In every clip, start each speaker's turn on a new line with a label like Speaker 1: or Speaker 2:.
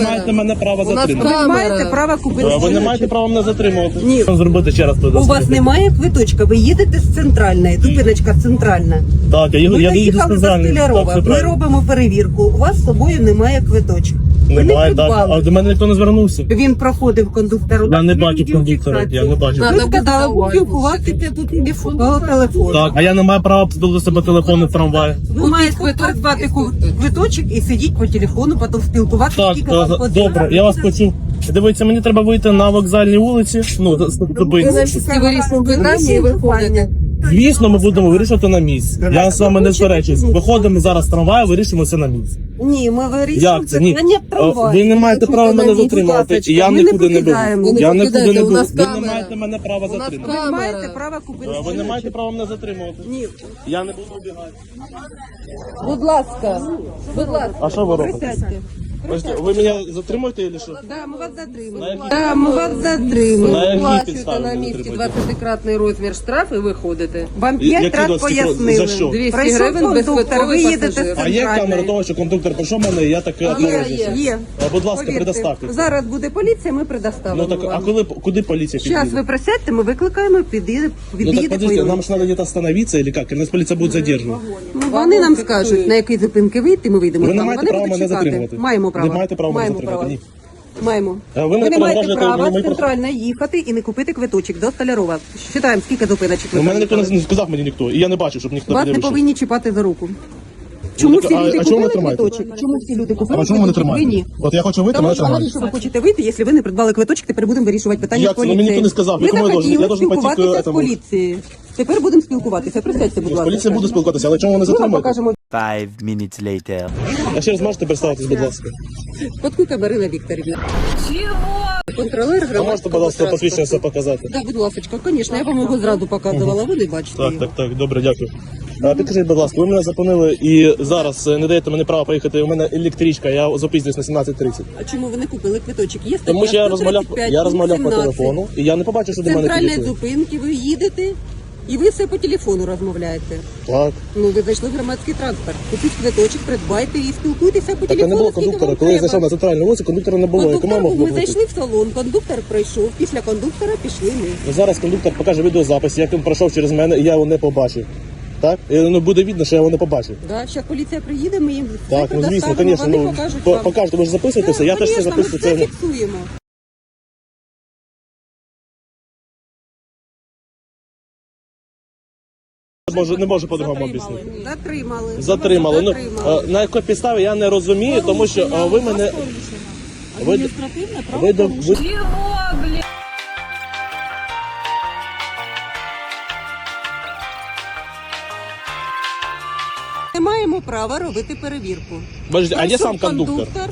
Speaker 1: маєте мене право
Speaker 2: У нас
Speaker 1: затримати.
Speaker 2: ви
Speaker 3: Ви маєте право купити.
Speaker 1: Ви не маєте права мене затримувати.
Speaker 3: Ні.
Speaker 1: Що зробити ще раз
Speaker 3: У вас немає квиточка, ви їдете з центральної, зупиночка центральна.
Speaker 1: Так, я, їду-
Speaker 3: Ми
Speaker 1: я їду з центральної. Так, все
Speaker 3: ми
Speaker 1: правильно.
Speaker 3: робимо перевірку. У вас з собою немає квиточка. Ви не
Speaker 1: Немає, так.
Speaker 3: придбали.
Speaker 1: А до мене ніхто не звернувся.
Speaker 3: Він проходив кондуктор.
Speaker 1: Я не бачив кондуктора, я не бачив.
Speaker 3: Ви сказали, спілкуватися по телефону. По телефону.
Speaker 1: Так, а я не маю права до себе телефон в трамваї.
Speaker 3: Ви маєте придбати ку- квиточок і сидіть по телефону, потім спілкуватися,
Speaker 1: Так,
Speaker 3: скільки
Speaker 1: е,
Speaker 3: вам потрібно.
Speaker 1: добре, я вас почув. Дивіться, мені треба вийти на вокзальній вулиці. Ну, з- з-
Speaker 3: Ви
Speaker 1: зупинці.
Speaker 3: на
Speaker 2: Всі питання і виходите.
Speaker 1: Звісно, ми будемо вирішувати на місці. Я з вами не сперечуюсь. Виходимо зараз з трамваю, вирішимо все на місці.
Speaker 3: Ні, ми вирішуємо
Speaker 1: Як це? Ні.
Speaker 3: питання.
Speaker 1: Ви не маєте права мене затримувати. І я нікуди не буду.
Speaker 2: Ви не
Speaker 1: Я нікуди не буду. Ви не маєте мене права затримати.
Speaker 3: Ви маєте право купити.
Speaker 1: Ви не маєте права мене затримувати.
Speaker 3: Ні.
Speaker 1: Я не буду обігати.
Speaker 2: Будь ласка, будь ласка.
Speaker 1: А що ви робите?
Speaker 3: Присядьте.
Speaker 1: Бачите, Ви мене затримуєте чи що?
Speaker 3: Да, ми вас затримуємо.
Speaker 1: якій-
Speaker 3: Да, ми вас затримуємо.
Speaker 1: На якій
Speaker 2: Плачуєте
Speaker 1: підставі
Speaker 2: на
Speaker 1: ви
Speaker 2: місці
Speaker 1: затримуєте?
Speaker 2: 20-кратний розмір штраф і виходите.
Speaker 3: Вам
Speaker 1: Які
Speaker 3: п'ять раз
Speaker 1: 20
Speaker 3: пояснили.
Speaker 1: За що?
Speaker 2: 200
Speaker 3: Прийшов
Speaker 2: гривень
Speaker 3: кондуктор, ви їдете з.
Speaker 1: А є камера
Speaker 3: центральної.
Speaker 1: того, що кондуктор прийшов мене, і я таке
Speaker 2: Є.
Speaker 3: Є.
Speaker 1: А, Будь ласка,
Speaker 3: Повірте,
Speaker 1: предоставте.
Speaker 3: Зараз буде поліція, ми
Speaker 1: Ну
Speaker 3: предоставимо
Speaker 1: так, а
Speaker 3: вам.
Speaker 1: коли куди поліція
Speaker 3: Зараз
Speaker 1: підійде?
Speaker 3: ви присядьте, ми викликаємо, підійде,
Speaker 1: Ну
Speaker 3: під'їде
Speaker 1: так подождите, нам ж надо где-то остановиться или как? Нас полиция будет задерживать?
Speaker 3: Ну, вони нам скажуть, на якій зупинки вийти, ми вийдемо.
Speaker 1: Ви не
Speaker 3: там.
Speaker 1: маєте
Speaker 3: Вони
Speaker 1: права
Speaker 3: будуть
Speaker 1: мене
Speaker 3: чекати.
Speaker 1: затримувати.
Speaker 3: Маємо право.
Speaker 1: Не маєте права мене
Speaker 3: Маємо
Speaker 1: затримувати,
Speaker 3: право.
Speaker 1: ні.
Speaker 3: Маємо.
Speaker 1: А ви
Speaker 3: ви
Speaker 1: мене
Speaker 3: не маєте
Speaker 1: переважаєте,
Speaker 3: права
Speaker 1: ви мої
Speaker 3: з їхати і не купити квиточок до Столярова. Считаємо, скільки зупиночок ви
Speaker 1: У мене ніхто
Speaker 3: проїхали.
Speaker 1: не сказав мені ніхто, і я не бачу, щоб ніхто
Speaker 3: Вас не
Speaker 1: перевищив.
Speaker 3: повинні чіпати за руку. Чому
Speaker 1: так,
Speaker 3: всі
Speaker 1: а-
Speaker 3: люди
Speaker 1: а чому ви
Speaker 3: купили
Speaker 1: тримаєте?
Speaker 3: квиточок? Чому всі люди купили
Speaker 1: А чому мене
Speaker 3: квиточок? Ви ні.
Speaker 1: тримаєте? От я хочу вийти,
Speaker 3: Тому
Speaker 1: мене
Speaker 3: що
Speaker 1: тримають.
Speaker 3: що ви хочете вийти, якщо ви не придбали квиточок, тепер будемо вирішувати питання
Speaker 1: Як
Speaker 3: з
Speaker 1: це? Ну,
Speaker 3: поліцією.
Speaker 1: мені ніхто не сказав, якому я должен-
Speaker 3: захотіли
Speaker 1: я должен пойти к
Speaker 3: спілкуватися з
Speaker 1: этому.
Speaker 3: поліцією. Тепер будемо спілкуватися. Присядьте, будь ласка.
Speaker 1: поліцією буду спілкуватися, але чому вони
Speaker 3: Ми вам
Speaker 1: затримують?
Speaker 3: покажемо.
Speaker 4: Five minutes later.
Speaker 1: А ще раз можете представитись, будь ласка.
Speaker 3: Подкуйка Марина Вікторівна. Чого? Контролер
Speaker 1: А можете, будь ласка, посвідчення все показати?
Speaker 3: Так, будь ласка, звісно, я вам його зразу показувала, ви не бачите
Speaker 1: Так,
Speaker 3: його.
Speaker 1: так, так, добре, дякую. А, підкажіть, будь ласка, ви мене зупинили і зараз е, не даєте мені права поїхати. У мене електричка, я запізнююсь на 17.30.
Speaker 3: А чому ви не купили квиточок? Є
Speaker 1: Тому що я розмовляв,
Speaker 3: 135,
Speaker 1: я розмовляв по
Speaker 3: 17.
Speaker 1: телефону, і я не побачив, що до мене
Speaker 3: центральної
Speaker 1: підійшли.
Speaker 3: зупинки ви їдете, і ви все по телефону розмовляєте.
Speaker 1: Так.
Speaker 3: Ну, ви зайшли в громадський транспорт. Купіть квиточок, придбайте і спілкуйтеся по
Speaker 1: Так а
Speaker 3: телефону.
Speaker 1: не було
Speaker 3: скільки
Speaker 1: кондуктора.
Speaker 3: вам
Speaker 1: Коли я
Speaker 3: треба.
Speaker 1: зайшов на центральну вулицю, кондуктора не було. Якому я
Speaker 3: Кондуктор,
Speaker 1: мог
Speaker 3: ми зайшли в салон, кондуктор прийшов. Після кондуктора пішли ми.
Speaker 1: Ну, Зараз кондуктор покаже відеозапис, як він пройшов через мене, і я його не побачив. Так? І ну, буде видно, що я його не побачив.
Speaker 3: Да, зараз поліція приїде, ми їм все
Speaker 1: Так, ну звісно,
Speaker 3: предоставимо,
Speaker 1: звісно,
Speaker 3: вони
Speaker 1: ну
Speaker 3: покажуть вам.
Speaker 1: покажете, ви ж записуєте все, я теж все
Speaker 3: Конечно, ми
Speaker 1: записую.
Speaker 3: все
Speaker 1: Це
Speaker 3: фіксуємо.
Speaker 1: Може не можу по-другому об'яснити.
Speaker 3: Затримали.
Speaker 1: Затримали. Ну
Speaker 3: Затримали.
Speaker 1: е, на якій підставі я не розумію, тому що е, ви мене ви, ви, ви,
Speaker 3: Не маємо права робити перевірку.
Speaker 1: Подожди, а
Speaker 3: Прийшов
Speaker 1: сам кондуктор?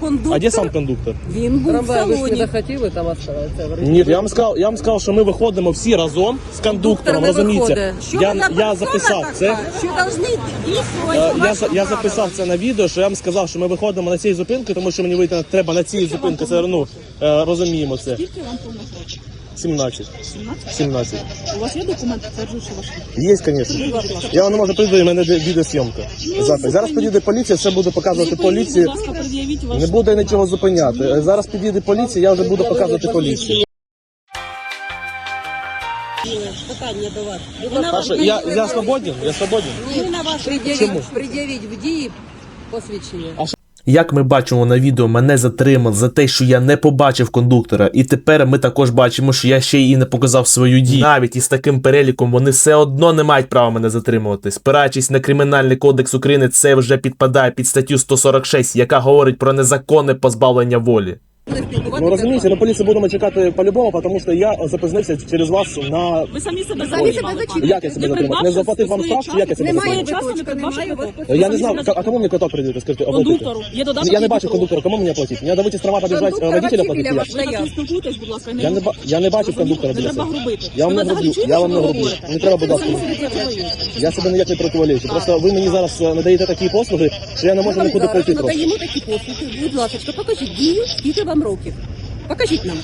Speaker 3: Кондуктор.
Speaker 1: А де сам кондуктор?
Speaker 3: він був в
Speaker 2: Трамвай, ви ж не
Speaker 3: салоні.
Speaker 2: захотіли там оставатися?
Speaker 1: Ні, я вам сказав, я вам сказав, що ми виходимо всі разом з кондуктором.
Speaker 2: не
Speaker 1: Розумієте?
Speaker 2: виходить.
Speaker 3: Що
Speaker 1: Я,
Speaker 3: ви за
Speaker 1: я
Speaker 3: персона
Speaker 1: записав
Speaker 3: така,
Speaker 1: це.
Speaker 3: Що должны
Speaker 1: Е,
Speaker 3: дійсно
Speaker 1: Я, за- я записав це на відео, що я вам сказав, що ми виходимо на цій зупинці, тому що мені вийти треба на цій зупинці. Це ну е, розуміємо це.
Speaker 5: Скільки вам років?
Speaker 1: 17.
Speaker 5: 17?
Speaker 1: 17.
Speaker 5: У вас є документ, підтверджуючи ваш вік?
Speaker 1: Є, звісно. Я вам не можу прийти, у мене де- відеосйомка. Запис. Зараз підійде поліція, все буде показувати поліції.
Speaker 5: Будь ласка, пред'явіть ваш
Speaker 1: Не буде нічого зупиняти. Зараз підійде поліція, я вже буду показувати поліції.
Speaker 3: питання до вас.
Speaker 1: Паша, я, я свободен? Я свободен?
Speaker 3: На ваш
Speaker 2: Пред'явіть, пред'явіть в дії посвідчення.
Speaker 6: Як ми бачимо на відео, мене затримали за те, що я не побачив кондуктора, і тепер ми також бачимо, що я ще й не показав свою дію. Навіть із таким переліком вони все одно не мають права мене затримувати. Спираючись на кримінальний кодекс України, це вже підпадає під статтю 146, яка говорить про незаконне позбавлення волі.
Speaker 1: Ну розумієте, на поліцію будемо чекати по-любому, тому що я запізнився через вас на
Speaker 5: Ви самі себе
Speaker 3: самі себе
Speaker 5: затримали, пане.
Speaker 1: Як я себе затримав? Не заплатив вам штраф, чи як я себе
Speaker 5: часу-
Speaker 1: затримав?
Speaker 5: часу не
Speaker 3: немає, ви
Speaker 1: Я не
Speaker 5: Ви
Speaker 1: знав, а кому мне квиток придет? Скажите, оплатите.
Speaker 5: Кондуктору. Є додаток.
Speaker 1: Я не бачу кондуктора, кому мені оплатити? Мені давайте права подержати
Speaker 3: Кондуктор
Speaker 1: водителя
Speaker 3: біля
Speaker 1: оплатити.
Speaker 3: вас
Speaker 1: я.
Speaker 5: Ви так спілкуєтесь, будь ласка, і не
Speaker 1: Я не, ба- я не бачив кондуктора
Speaker 5: Не
Speaker 1: біля
Speaker 5: треба
Speaker 1: себе.
Speaker 5: грубити.
Speaker 1: Я вам
Speaker 5: Ви
Speaker 1: не
Speaker 5: взагалі
Speaker 1: грублю,
Speaker 5: чуєте,
Speaker 1: я вам
Speaker 5: що
Speaker 1: не
Speaker 5: ви
Speaker 1: грублю.
Speaker 5: говорите?
Speaker 1: Не треба, будь ласка. Я себе ніяк не противолічу. Просто ви мені зараз е, надаєте такі послуги, що я не можу нікуди пройти просто.
Speaker 3: надаємо такі послуги. Будь ласка, покажіть дію, скільки вам років. Покажіть нам.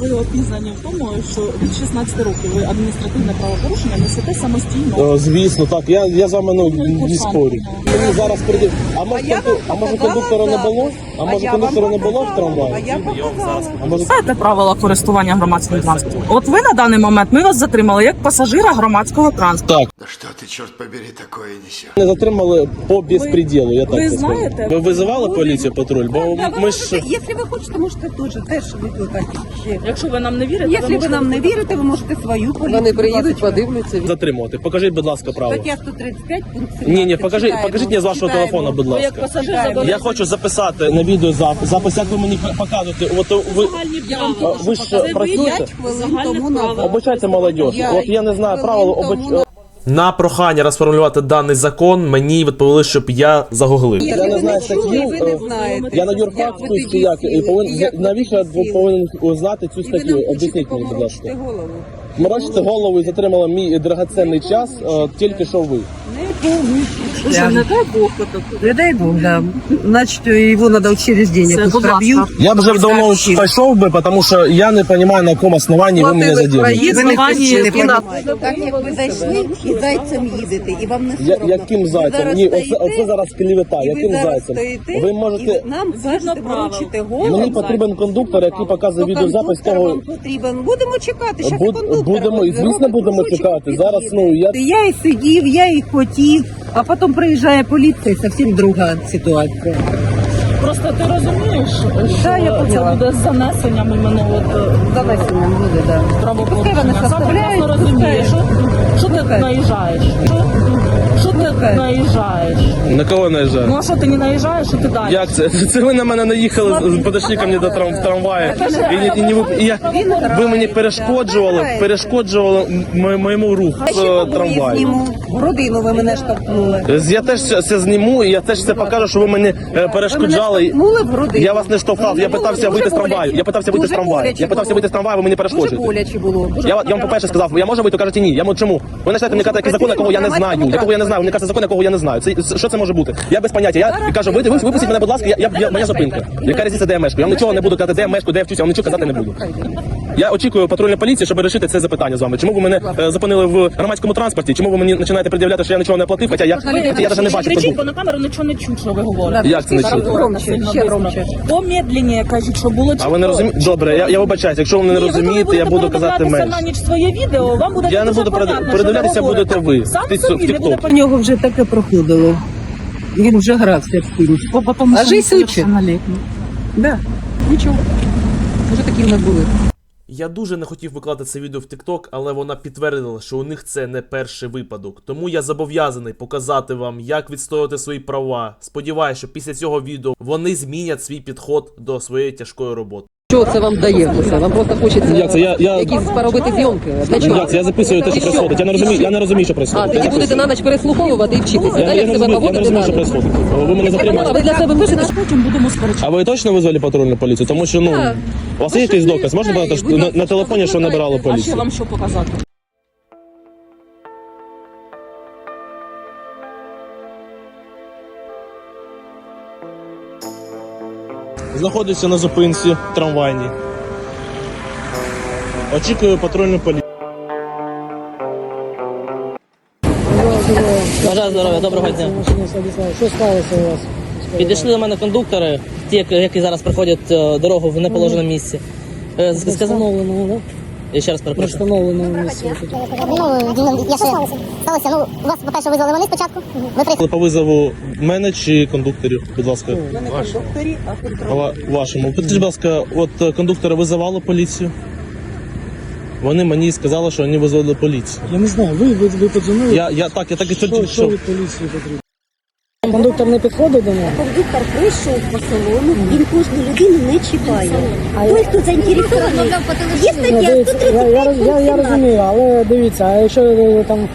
Speaker 5: Ви от пізнані в тому, що від 16 років ви адміністративне правопорушення несете самостійно.
Speaker 1: Е, Звісно, так. Я, я з вами ну, не спорю. Мені зараз прийде. А може,
Speaker 3: я
Speaker 1: конду- а
Speaker 3: вам
Speaker 1: може
Speaker 3: показала,
Speaker 1: кондуктора не
Speaker 3: да.
Speaker 1: було? А може
Speaker 3: я вам
Speaker 1: кондуктора не було в
Speaker 3: показала,
Speaker 1: трамваї?
Speaker 3: А я показала.
Speaker 1: А може
Speaker 5: Знаєте правила користування громадським транспортом? От ви на даний момент ми вас затримали як пасажира громадського транспорту.
Speaker 1: так.
Speaker 7: Да что ты, черт побери, такое несешь?
Speaker 1: Не затримали по безпреділу, я так
Speaker 5: ви
Speaker 1: це скажу.
Speaker 5: знаєте?
Speaker 1: Ви визивали поліцію патруль? Бо
Speaker 3: Да, вы
Speaker 1: ми ж
Speaker 3: можете, если вы хотите, можете тоже теж викликати
Speaker 5: Якщо ви нам не вірите,
Speaker 3: Якщо ви нам не вірите, ви можете свою поліцію.
Speaker 2: Вони приїдуть,
Speaker 3: будь ласка.
Speaker 2: подивляться.
Speaker 1: затримувати. Покажіть, будь ласка, право.
Speaker 3: Стаття 135, пункт 17.
Speaker 1: Ні, ні, покажіть,
Speaker 3: Читаємо,
Speaker 1: покажіть мені з вашого
Speaker 3: читаємо.
Speaker 1: телефона, будь
Speaker 5: ви як
Speaker 1: ласка.
Speaker 5: пасажир
Speaker 1: Я хочу записати на відео запис, запис, як ви мені показуєте. От ви,
Speaker 2: Я вам
Speaker 1: ви ж працюєте?
Speaker 3: П'ять хвилин
Speaker 5: Загальне
Speaker 3: тому
Speaker 5: право.
Speaker 3: назад.
Speaker 1: Обучайте молодь. От я не знаю правил,
Speaker 3: хвилин
Speaker 1: обуч...
Speaker 6: На прохання розформулювати даний закон мені відповіли, щоб я загуглив.
Speaker 1: Я не знаю статтю.
Speaker 3: ви не
Speaker 1: е,
Speaker 3: знаєте.
Speaker 1: Я на
Speaker 3: юрфак
Speaker 1: тут як і повинен навіщо я повинен знати цю статтю? Об'ясніть мені, будь ласка. Морочите голову і затримала мій драгоценний час, е, тільки що ви.
Speaker 3: Слушай, не дай Бог это. Не дай Бог, да. Значит, его надо через
Speaker 5: будь ласка.
Speaker 3: проб'ють.
Speaker 1: Я б вже давно пішов би, тому що я не розумію, на якому основанні ви мене заділи.
Speaker 5: Основанні
Speaker 3: і на
Speaker 8: Так як ви зайшли і зайцем їдете, і вам не
Speaker 1: Я,
Speaker 8: соромно.
Speaker 1: яким
Speaker 8: Ви
Speaker 1: зайцем?
Speaker 8: зараз
Speaker 1: Ні, оце,
Speaker 8: стоїте,
Speaker 1: оце зараз клівета.
Speaker 3: і ви
Speaker 1: Яким
Speaker 3: зараз
Speaker 1: зайцем?
Speaker 3: стоїте,
Speaker 1: Ви можете.
Speaker 3: і нам кажете морочити голову.
Speaker 1: Мені потрібен кондуктор, який показує
Speaker 3: Ну,
Speaker 1: відеозапис того.
Speaker 3: вам потрібен. Будемо чекати,
Speaker 1: Буд-
Speaker 3: кондуктор
Speaker 1: будемо, і звісно, будемо чекати. Зараз, ну, я-
Speaker 3: Я і сидів, я і хотів, а потім приїжджає поліція, і зовсім друга ситуація.
Speaker 5: Просто ти розумієш, що
Speaker 3: я
Speaker 5: це
Speaker 3: поняла.
Speaker 5: буде з занесенням іменно от е,
Speaker 3: Занесенням буде, да.
Speaker 5: правопорушення.
Speaker 3: Пускай вони
Speaker 5: Сам
Speaker 3: составляють,
Speaker 5: розумієш, що, що ти
Speaker 3: Слухай.
Speaker 5: наїжджаєш? Що, що ти наїжджаєш?
Speaker 1: На кого наїжджаю?
Speaker 5: Ну а що ти не наїжджаєш, що ти далі?
Speaker 1: Як це? Це ви на мене наїхали, подошли ко мені до трам, в трамваї. І, не- і, не ви- і я, ви мені перешкоджували, перешкоджували м- моєму руху е,
Speaker 3: зніму. В родину ви мене штовхнули.
Speaker 1: Я теж це це зніму, і я теж це покажу, що ви мені е, перешкоджали.
Speaker 3: штовхнули в родину.
Speaker 1: Я вас не штовхав, я питався вийти з трамваю.
Speaker 3: боляче.
Speaker 1: Я питався вийти з
Speaker 3: Дуже
Speaker 1: трамваю.
Speaker 3: боляче
Speaker 1: Я питався
Speaker 3: було.
Speaker 1: вийти з трамваю, ви мені
Speaker 3: Дуже
Speaker 1: перешкоджуєте.
Speaker 3: боляче було. Дуже
Speaker 1: Я, я вам по-перше сказав, я можу вийти, кажете ні. Я можу чому? Ви починаєте мені казати який закон, якого я не знаю, якого я не знаю. Мені кажете закон, якого я не знаю. Це що це може бути? Я без поняття. Я кажу, ви, ви випустіть мене, будь ласка, я, я, я моя зупинка. Яка різниця, де я мешкаю? Я нічого не буду казати, де я мешкаю, де я вчуся, я нічого казати не буду. Я очікую патрульної поліції, щоб вирішити це запитання з вами. Чому ви мене е, зупинили в громадському транспорті? Чому ви мені починаєте пред'являти, що я нічого не платив? Хоча я, хоча я навіть не бачив
Speaker 5: Кричіть, бо на камеру нічого не чуть, що ви говорите.
Speaker 1: Як це не чути?
Speaker 3: Громче, ще громче.
Speaker 5: Помедленніше кажіть, що було
Speaker 1: А ви не розумієте? Добре, я, я вибачаюсь. Якщо ви мене не розумієте, я буду казати менше.
Speaker 5: на ніч своє відео, вам буде
Speaker 1: Я не
Speaker 5: дуже
Speaker 1: буду перед-
Speaker 5: понятно,
Speaker 1: передивлятися,
Speaker 5: що ви
Speaker 1: будете
Speaker 5: говорите.
Speaker 1: ви.
Speaker 5: Сам
Speaker 1: В
Speaker 5: собі не буде
Speaker 1: тік-ток.
Speaker 3: У нього вже таке проходило. Він вже грався в фільм.
Speaker 5: Бо
Speaker 3: А жизнь учить. Да. Нічого. Вже такі в нас були.
Speaker 6: Я дуже не хотів викладати це відео в TikTok, але вона підтвердила, що у них це не перший випадок. Тому я зобов'язаний показати вам, як відстоювати свої права. Сподіваюся, що після цього відео вони змінять свій підход до своєї тяжкої роботи.
Speaker 2: Що це вам дає? Вам просто хочеться
Speaker 1: я це? Я- я-
Speaker 2: якісь поробити зйомки. Для чого?
Speaker 1: Я, це? Я записую те, що происходить. Я не розумію, я не розумію, що
Speaker 2: А,
Speaker 1: происходить.
Speaker 2: тоді будете на ніч переслуховувати і вчитися.
Speaker 1: Я,
Speaker 2: да,
Speaker 1: я, не
Speaker 2: себе
Speaker 1: розумію, я не розумію, що происходить. Ви мене
Speaker 2: А
Speaker 1: затримали.
Speaker 2: ви для себе пишете?
Speaker 5: Потім будемо сперечати.
Speaker 1: А ви точно визвали патрульну поліцію? Тому що ну у вас є якийсь доказ? Можна
Speaker 2: будь
Speaker 1: на, на телефоні, що набирали
Speaker 5: А що
Speaker 1: поліцію?
Speaker 5: вам що показати?
Speaker 1: Знаходиться на зупинці трамвайній. Очікую патрульну поліцію.
Speaker 9: Бажаю здоров'я, доброго дня.
Speaker 10: Що сталося у вас?
Speaker 9: Підійшли до мене кондуктори, ті, які- зараз проходять е, дорогу в неположеному місці. Е, я ще раз перепрошую.
Speaker 10: Встановленого місця.
Speaker 11: Ну, я ще сталося. Ну, вас, по-перше, визвали вони спочатку. Ви при
Speaker 1: По визову мене чи кондукторів, будь ласка,
Speaker 3: Докторі, а тут
Speaker 1: ва- вашому. Підкажіть, будь ласка, от е, кондуктори визивали поліцію? Вони мені сказали, що вони визвали поліцію.
Speaker 10: Я не знаю, ви, ви, ви подзвонили?
Speaker 1: Я, я так, я так і
Speaker 10: що,
Speaker 1: тільки
Speaker 10: що
Speaker 1: що.
Speaker 10: від поліції потрібно? Кондуктор не підходить до нього?
Speaker 8: Кондуктор прийшов по салону, він кожну людину не чіпає. Той, хто заінтересований, є стаття
Speaker 10: дивіться, я, я, я, розумію, але дивіться, а якщо е, там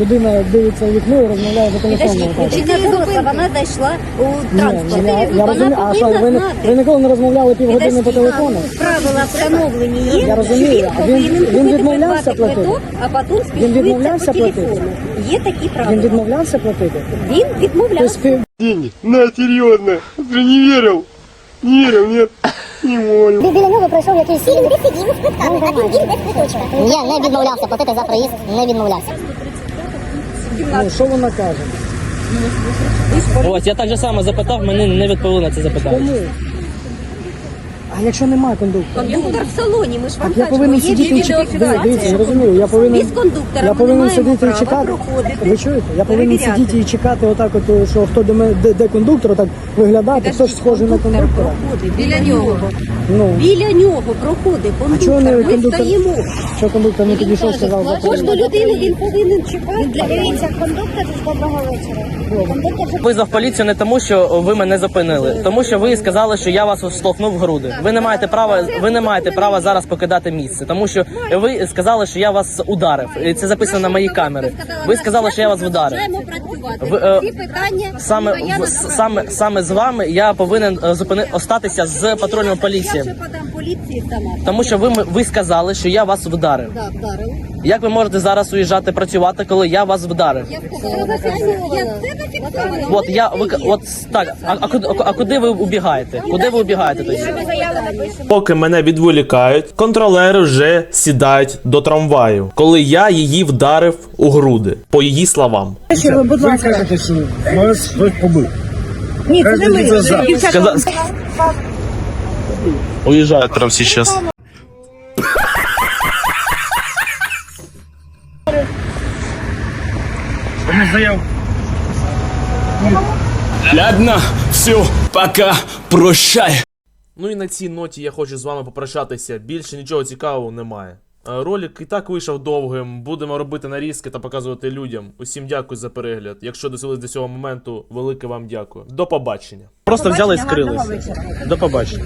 Speaker 10: людина дивиться в вікно і розмовляє по телефону.
Speaker 8: Підожди, людина доросла, вона зайшла у транспорт. Вона
Speaker 10: розумію, а що,
Speaker 8: повинна
Speaker 10: ви, не-
Speaker 8: знати.
Speaker 10: ви ніколи не розмовляли півгодини по телефону?
Speaker 8: Правила встановлені є.
Speaker 10: Я розумію, а він- він відмовлявся платити?
Speaker 8: квиток, А потім
Speaker 10: Він відмовлявся
Speaker 8: по
Speaker 10: платити?
Speaker 8: Є такі
Speaker 10: Він відмовлявся платити?
Speaker 8: Він відмовлявся.
Speaker 7: Деньги? На, серьезно. Ты же не верил. Не верил, нет.
Speaker 11: Біля нього пройшов якийсь... Всі люди сидів з квитками, а він їх без квиточка. Я не відмовлявся платити за проїзд, не відмовлявся.
Speaker 10: Ну, що вона каже?
Speaker 9: Ось я так же само запитав, мене не відповіли на це запитання.
Speaker 10: Кому? А якщо немає кондуктора?
Speaker 8: Кондуктор в салоні, ми ж вам
Speaker 10: Так я повинен сидіти і чекати. Дивіться, я розумію, я повинен,
Speaker 8: Без кондуктора
Speaker 10: я
Speaker 8: ми
Speaker 10: повинен
Speaker 8: маємо
Speaker 10: сидіти і
Speaker 8: права
Speaker 10: чекати.
Speaker 8: проходити,
Speaker 10: Ви чуєте? Я повинен
Speaker 8: перевіряти.
Speaker 10: сидіти і чекати отак, от, що хто до мене, де, де кондуктор, отак виглядати, хто ж схожий на кондуктора.
Speaker 8: проходить біля нього.
Speaker 10: Ну,
Speaker 8: Біля нього проходить
Speaker 10: а чого не
Speaker 8: кондуктор. Ми
Speaker 10: кондуктор,
Speaker 8: стоїмо.
Speaker 10: що кондуктор не підійшов, сказав за
Speaker 8: Кожну людину він повинен чекати.
Speaker 11: Дивіться, кондуктор з доброго вечора. Кондуктор
Speaker 9: Визвав поліцію не тому, що ви мене зупинили, тому що ви сказали, що я вас штовхнув в груди. Ви не маєте права, ви не маєте права зараз покидати місце, тому що ви сказали, що я вас ударив. І Це записано на моїй камери. Ви сказали, що я вас.
Speaker 8: Працювати.
Speaker 9: Ви, е,
Speaker 8: Ці питання
Speaker 9: Саме в- саме саме з вами я повинен е, зупини остатися з патрульною
Speaker 8: Я
Speaker 9: поліцією,
Speaker 8: подам поліції сама.
Speaker 9: тому що ви м- ви сказали, що я вас вдарив.
Speaker 8: Так, вдарила.
Speaker 9: Як ви можете зараз уїжджати працювати, коли я вас вдарив?
Speaker 8: Я це.
Speaker 9: От я ви от так. А, а куди а куди ви убігаєте? Куди ви убігаєте тоді?
Speaker 6: Поки мене відволікають, контролери вже сідають до трамваю, коли я її вдарив у груди, по її словам.
Speaker 3: Будь ласка.
Speaker 10: Вас хтось побив.
Speaker 3: Ні, це не ми. Дівчата,
Speaker 1: Уїжджають прямо зараз.
Speaker 4: Ладно, все, пока, прощай.
Speaker 6: Ну і на цій ноті я хочу з вами попрощатися. Більше нічого цікавого немає. Е, Ролик і так вийшов довгим. Будемо робити нарізки та показувати людям. Усім дякую за перегляд. Якщо досились до цього моменту, велике вам дякую. До побачення.
Speaker 1: Просто взяли і скрилися. До побачення.